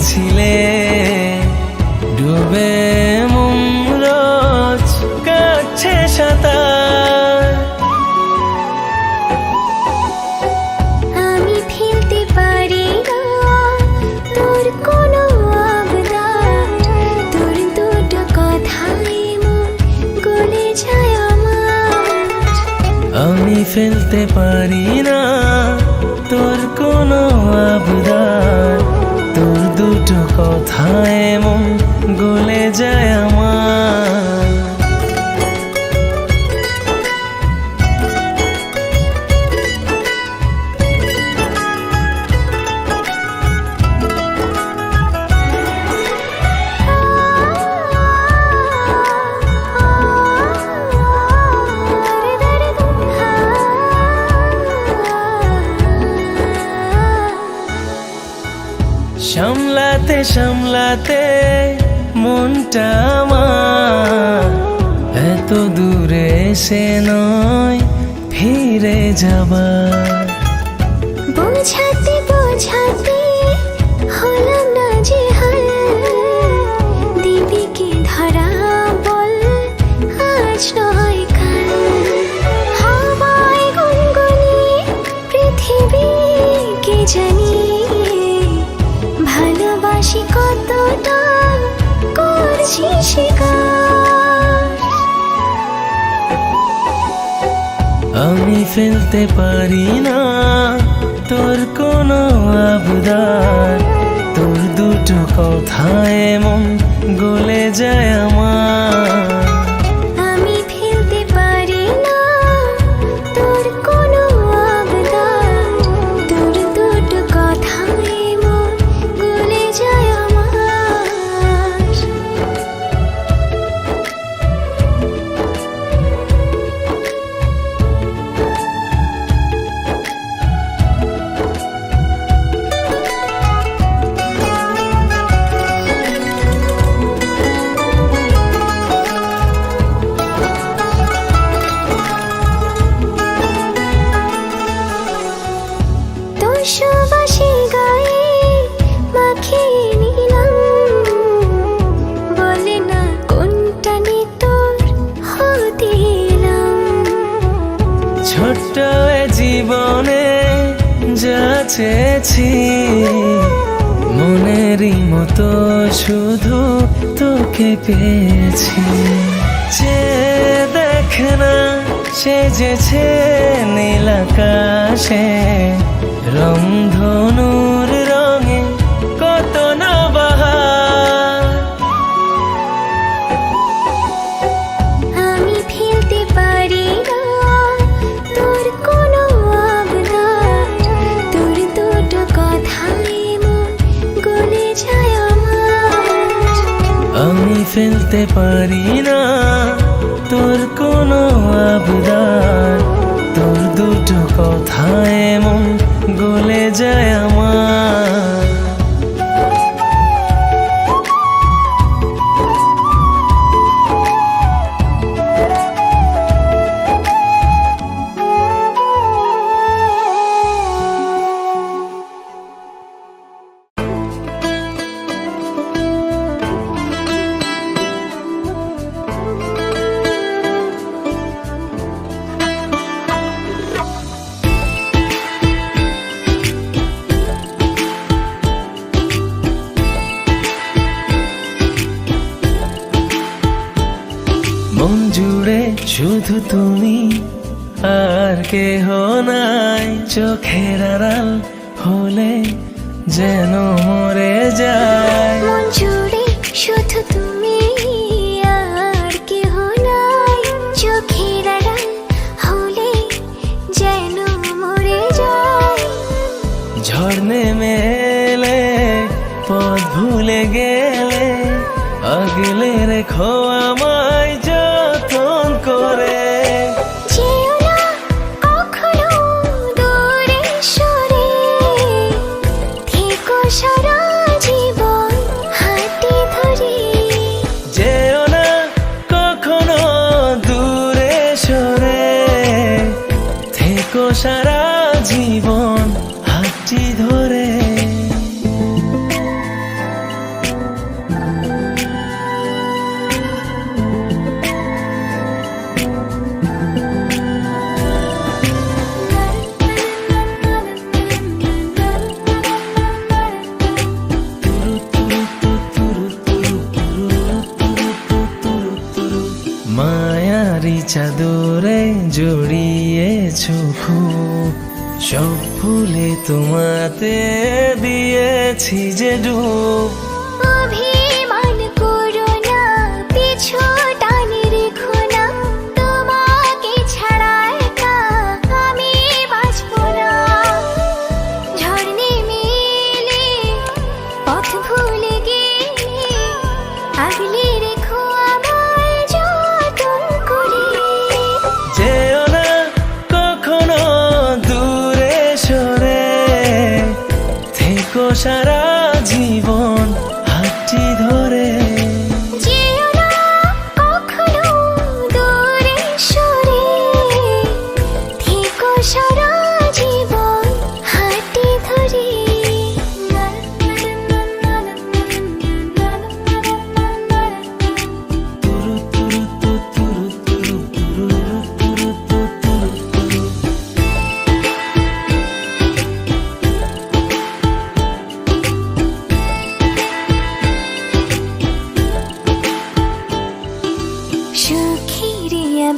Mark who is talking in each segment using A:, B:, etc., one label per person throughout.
A: ছিলে ডুবে মুমরোজ কাছে সাঁতার।
B: আমি পারি না তোর কোনো দুটো
A: আমি ফেলতে পারি না কথায় মন গলে যায় সামলাতে মনটা আমার এত দূরে সে নয় ফিরে যাবার ফেলতে পারি না। তোর কোনো আবদার তোর দুটো কথায় মন গলে যায় আমার। ছোট্ট জীবনে যা মনেরই মতো শুধু তোকে পেয়েছি। যে দেখে না সেজেছে নীল আকাশে রংধনুর
B: আমি ফেলতে পারি না। তোর কোনো আবদার তোর দুটো কথা এমন গলে যায় আমার।
A: শুধু তুমি আর কে নাই। চোখের আড়াল হলে যেন মরে যায়।
C: চাদরে জড়িয়েছ খুব সব ফুলে তোমাতে দিয়েছি যে ডুব। সারা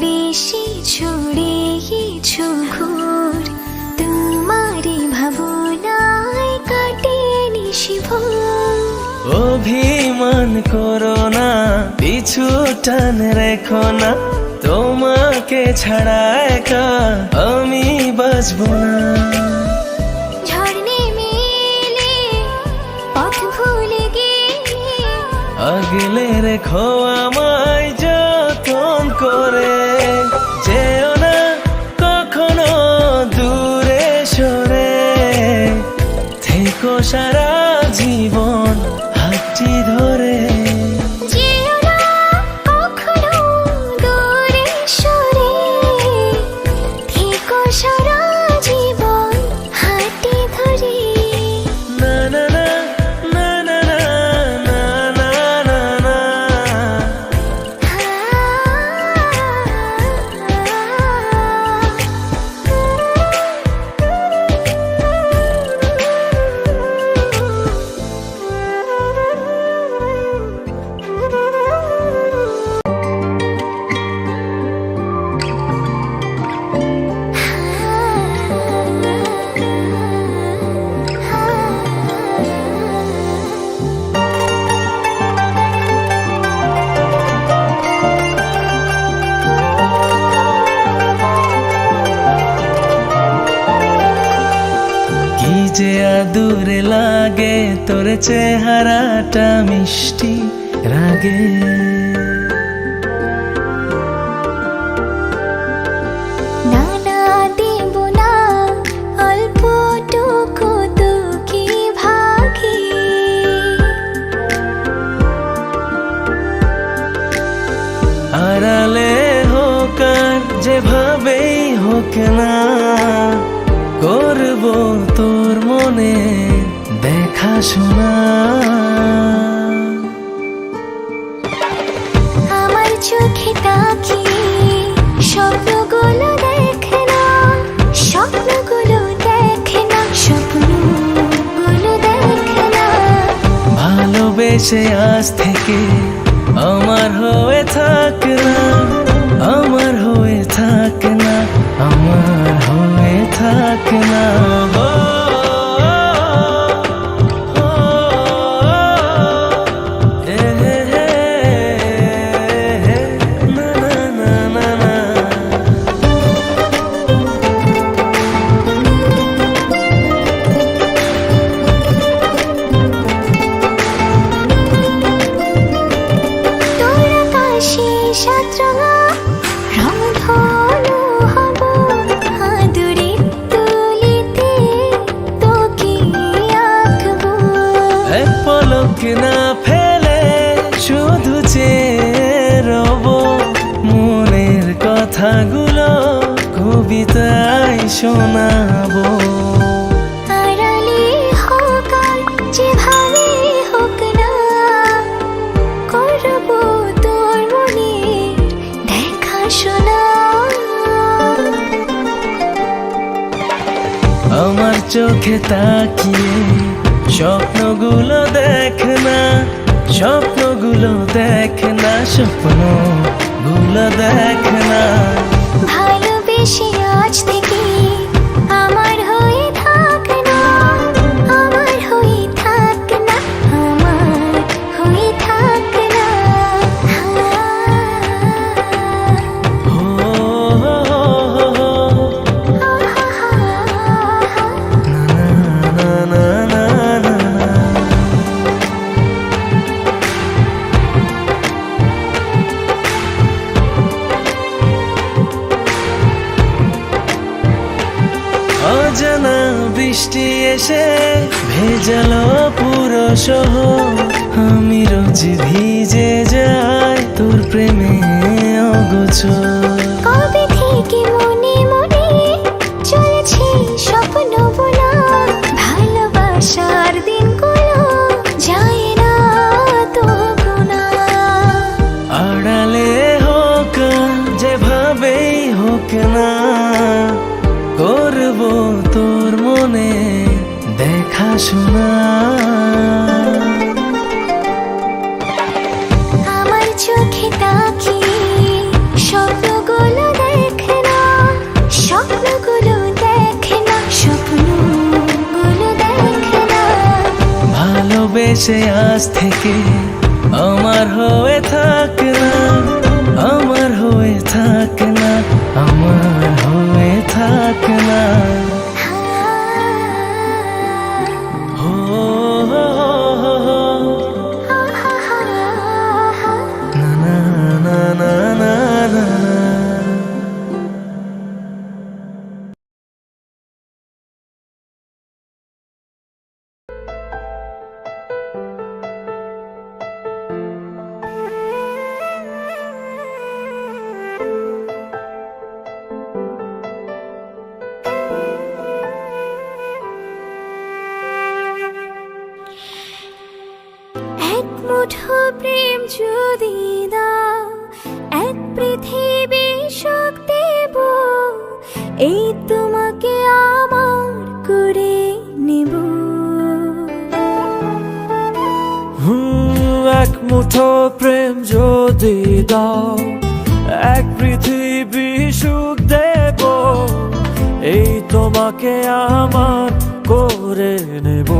A: বেশি ছড়িয়েছো ঘোর তোমারি ভাবনায় কাটিয়ে নিশিভ
C: অভিমান করো না পিছু টান রেখো না তোমাকে ছাড়া একা আমি বাঁচবো না। আগলে রেখো আমার তোর চেহারাটা মিষ্টি রাগে। আড়ালে হোক আর যেভাবেই হোক না শোনা।
A: আমার চোখে তাকিয়ে স্বপ্নগুলো দেখে না স্বপ্নগুলো দেখে না স্বপ্নগুলো দেখে না।
C: ভালোবেসে আজ থেকে আমার চোখে তাকিয়ে স্বপ্নগুলো দেখ না
D: স্বপ্নগুলো দেখ না স্বপ্নগুলো দেখ না।
A: ভালোবেসে আজ থেকে
D: শোনা
A: আমার না স্বপ্নগুলো দেখ না না।
D: ভালোবেসে আজ থেকে আমার হয়ে
A: পৃথিবী শোক দেব, এই তোমাকে আমার করে নেব।
C: এক মুঠো প্রেম যদি দাও, এক পৃথিবী সুখ দেব, এই তোমাকে আমার করে নেব।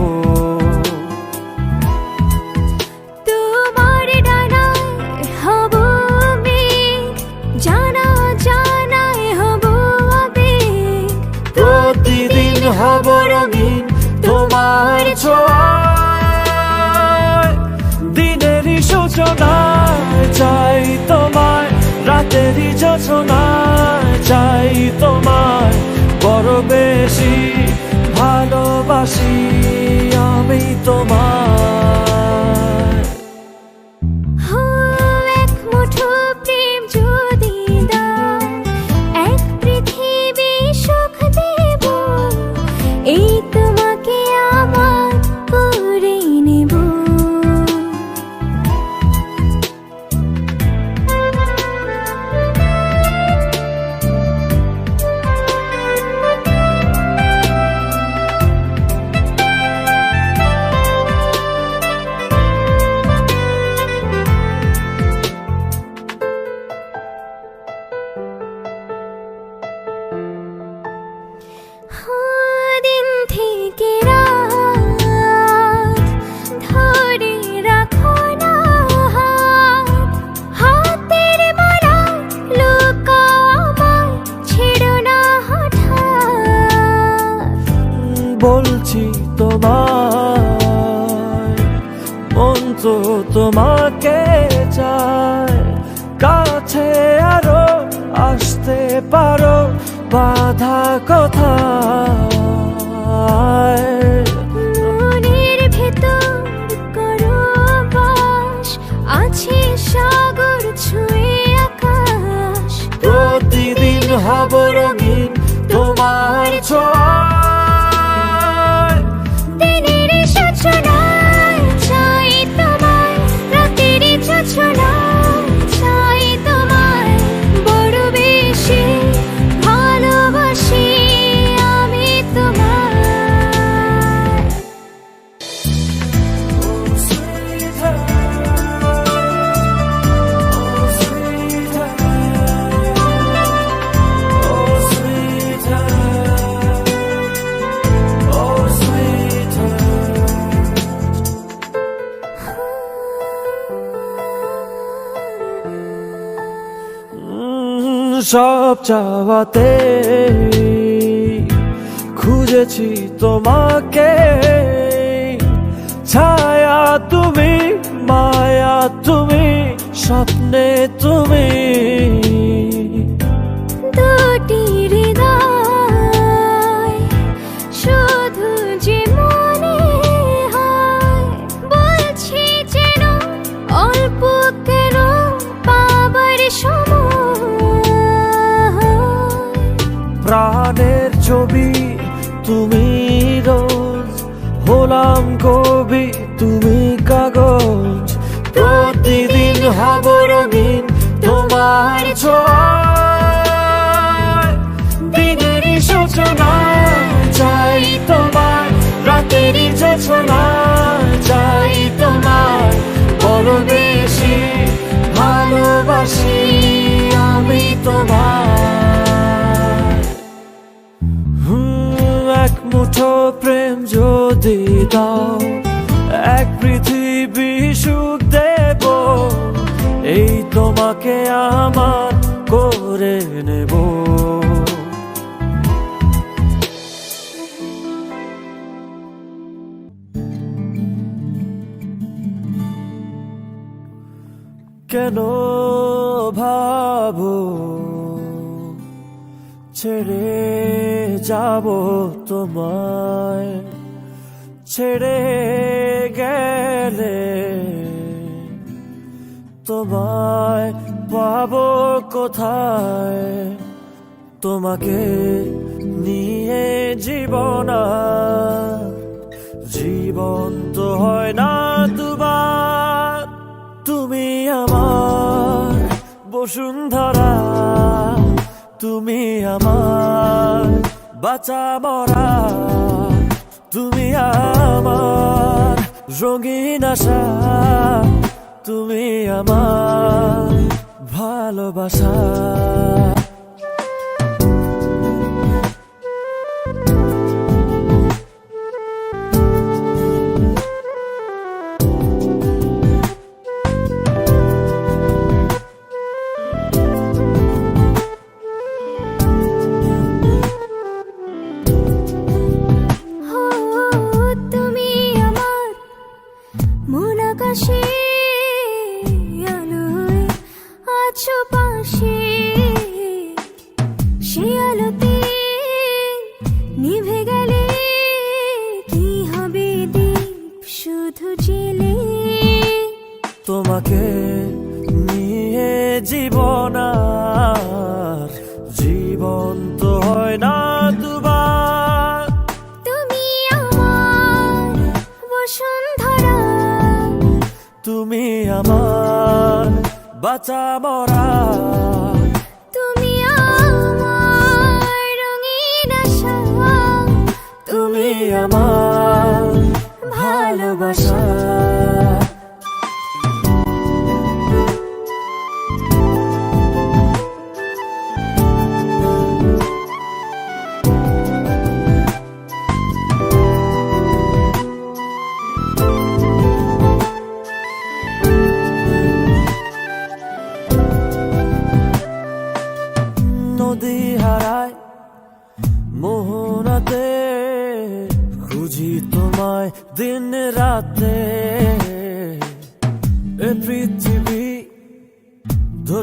C: আলোর ছোঁয়ায় দিনেরই চাই তোমার রাতের যোচনায় চাই তোমার বড় বেশি ভালোবাসি আমি তোমার চায়। কাছে আরও আসতে পারো বাধা
A: কথা
C: সব চাওয়াতে খুঁজেছি তোমাকে। ছায়া তুমি মায়া তুমি স্বপ্নে তুমি। তুমি যাব তোমায়। ছেড়ে গেলে তোমায় পাব কোথায়? তোমাকে নিয়ে জীবন জীবন তো হয় না দুবার। তুমি আমার বসুন্ধরা, তুমি আমার বাঁচা মরা তুমি আমার রঙিন আশা তুমি আমার ভালোবাসা। তোমাকে নিয়ে জীবন আর জীবন তো হয় না দুবার।
B: তুমি আমার বসুন্ধরা।
C: তুমি আমার বাঁচা মরা।
B: তুমি আমার রঙিন আশা।
C: তুমি আমার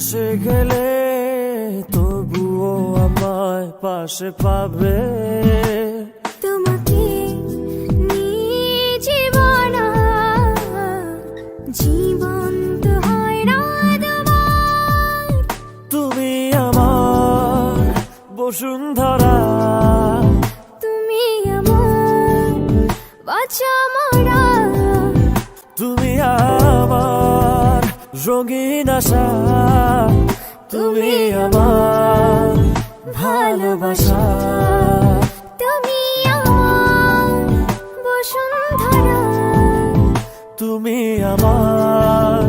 C: ধসে গেলে তবুও আমায় পাশে পাবে।
B: তোমাকে জীবন জীবন
C: তুমি আমার বসুন্ধরা রঙিন আশা তুমি আমার ভালোবাসা।
B: তুমি আমার বসুন্ধরা।
C: তুমি আমার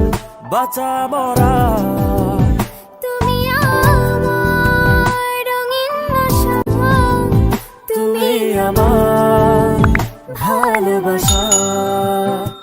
C: বাঁচা মরা।
B: তুমি আমার রঙিন আশা।
C: তুমি আমার ভালোবাসা।